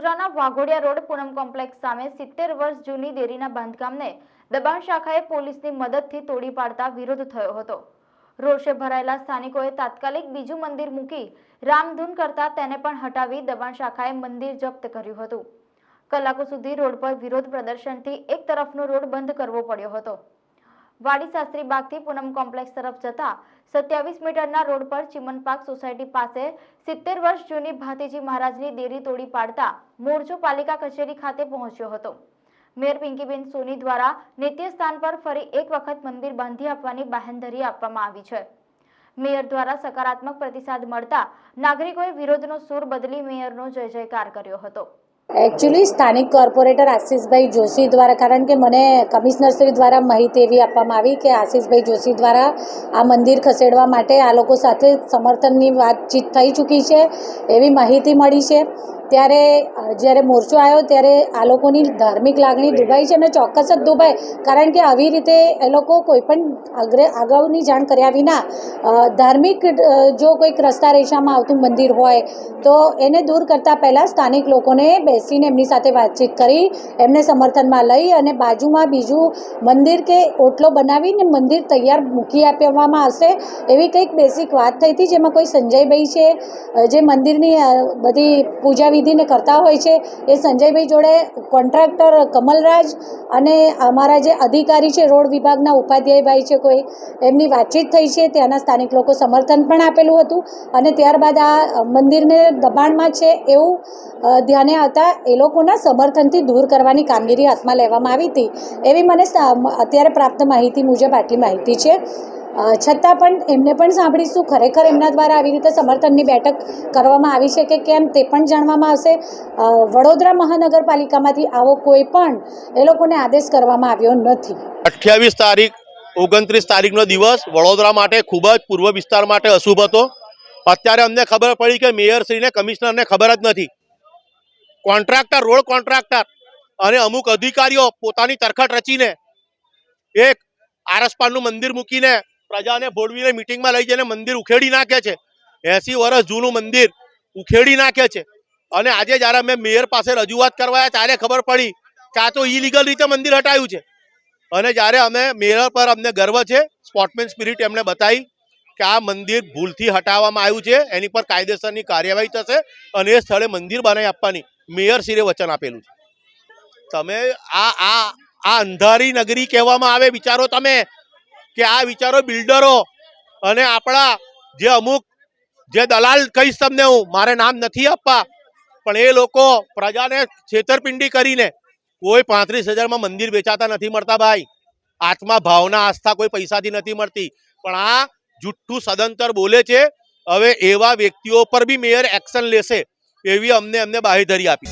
Waghodia road પૂનમ complex સામે સિત્તેર વર્ષ જૂની દેરીના બાંધકામને દબાણ શાખાએ પોલીસની મદદથી તોડી પાડતા વિરોધ થયો હતો. રોષે ભરાયેલા સ્થાનિકોએ તાત્કાલિક બીજું મંદિર મૂકી રામધૂન કરતા તેને પણ હટાવી દબાણ શાખાએ મંદિર જપ્ત કર્યું હતું. કલાકો સુધી રોડ પર વિરોધ પ્રદર્શનથી એક તરફનો રોડ બંધ કરવો પડ્યો હતો. વાડી શાસ્ત્રી બાગથી પૂનમ કોમ્પ્લેક્સ તરફ જતા સત્યાવીસ મીટરના રોડ પર ચિમનપાક સોસાયટી પાસે સિત્તેર વર્ષ જૂની ભાતીજી મહારાજની દેરી તોડી પાડતા મોરચો પાલિકા કચેરી ખાતે પહોંચ્યો હતો. મેયર પિંકીબેન સોની દ્વારા નિત્ય સ્થાન પર ફરી એક વખત મંદિર બાંધી આપવાની બાહેંધરી આપવામાં આવી છે. મેયર દ્વારા સકારાત્મક પ્રતિસાદ મળતા નાગરિકોએ વિરોધનો સૂર બદલી મેયરનો જય જયકાર કર્યો હતો. એકચ્યુઅલી સ્થાનિક કોર્પોરેટર આશીષભાઈ જોશી દ્વારા, કારણ કે મને કમિશનરશ્રી દ્વારા માહિતી એવી આપવામાં આવી કે આશીષભાઈ જોશી દ્વારા આ મંદિર ખસેડવા માટે આ લોકો સાથે સમર્થનની વાતચીત થઈ ચૂકી છે, એવી માહિતી મળી છે. ત્યારે જ્યારે મોરચો આવ્યો ત્યારે આ લોકોની ધાર્મિક લાગણી દુભાઈ છે અને ચોક્કસ જ દુભાય કારણ કે આવી રીતે એ લોકો કોઈ પણ અગ્રે, અગાઉની જાણ કર્યા વિના ધાર્મિક જો કોઈક રસ્તા રેશામાં આવતું મંદિર હોય, તો એને દૂર કરતાં પહેલાં સ્થાનિક લોકોને બેસીને એમની સાથે વાતચીત કરી, એમને સમર્થનમાં લઈ અને બાજુમાં બીજું મંદિર કે ઓટલો બનાવીને મંદિર તૈયાર મૂકી આપવામાં આવશે, એવી કંઈક બેસિક વાત થઈ હતી, જેમાં કોઈ સંજયભાઈ છે જે મંદિરની બધી પૂજા વિધિને કરતા હોય છે એ સંજયભાઈ જોડે કોન્ટ્રાક્ટર કમલરાજ અને અમારા જે અધિકારી છે, રોડ વિભાગના ઉપાધ્યાયભાઈ છે કોઈ, એમની વાતચીત થઈ છે. ત્યાંના સ્થાનિક લોકો સમર્થન પણ આપેલું હતું અને ત્યારબાદ આ મંદિરને દબાણમાં છે એવું ધ્યાને આવતા એ લોકોના સમર્થનથી દૂર કરવાની કામગીરી હાથમાં લેવામાં આવી હતી. એવી મને અત્યારે પ્રાપ્ત માહિતી મુજબ આટલી માહિતી છે. છતાં પણ એમને પણ સાંભળીશું. ખરેખર એમના દ્વારા આવી રીતે સમર્થનની બેઠક કરવામાં આવી છે કે કેમ તે પણ જાણવામાં આવશે. વડોદરા મહાનગરપાલિકામાંથી આવો કોઈ પણ એ લોકોને આદેશ કરવામાં આવ્યો નથી. અઠ્યાવીસ તારીખ, ઓગણત્રીસ તારીખનો દિવસ વડોદરા માટે ખૂબ જ પૂર્વ વિસ્તાર માટે અશુભ હતો. અત્યારે અમને ખબર પડી કે મેયરશ્રીને, કમિશનરને ખબર જ નથી. કોન્ટ્રાક્ટર, રોડ કોન્ટ્રાક્ટર અને અમુક અધિકારીઓ પોતાની તરખટ રચીને એક આરસપાળનું મંદિર મૂકીને પ્રજાને ભોળવીને મિટિંગમાં લઈ જઈને મંદિર ઉખેડી નાખે છે. એસી વર્ષ જૂનું મંદિર ઉખેડી નાખે છે. અને આજે જ્યારે અમે મેયર પાસે રજૂઆત કરવાયા ત્યારે ખબર પડી કે આ તો ઇલીગલ રીતે મંદિર હટાયું છે. અને જ્યારે અમે મેયર પર અમને ગર્વ છે સ્પોર્ટમેન સ્પિરિટ એમને બતાવી કે આ મંદિર ભૂલથી હટાવવામાં આવ્યું છે, એની પર કાયદેસરની કાર્યવાહી થશે અને એ સ્થળે મંદિર બનાવી આપવાની મેયર શ્રીએ વચન આપેલું છે. તમે આ આ આ અંધારી નગરી કહેવામાં આવે, વિચારો તમે. કે આ વિચારો બિલ્ડરો અને આપણા જે અમુક જે દલાલ કહીશ તમને હું, મારે નામ નથી આપવા, પણ એ લોકો પ્રજાને છેતરપિંડી કરીને કોઈ પાંત્રીસ હજારમાં મંદિર વેચાતા નથી મળતા ભાઈ. આત્મા ભાવના આસ્થા કોઈ પૈસાથી નથી મળતી. પણ આ જુઠ્ઠું સદંતર બોલે છે, હવે એવા વ્યક્તિઓ પર બી મેયર એક્શન લેશે, એવી અમને અમને બાહેધરી આપી.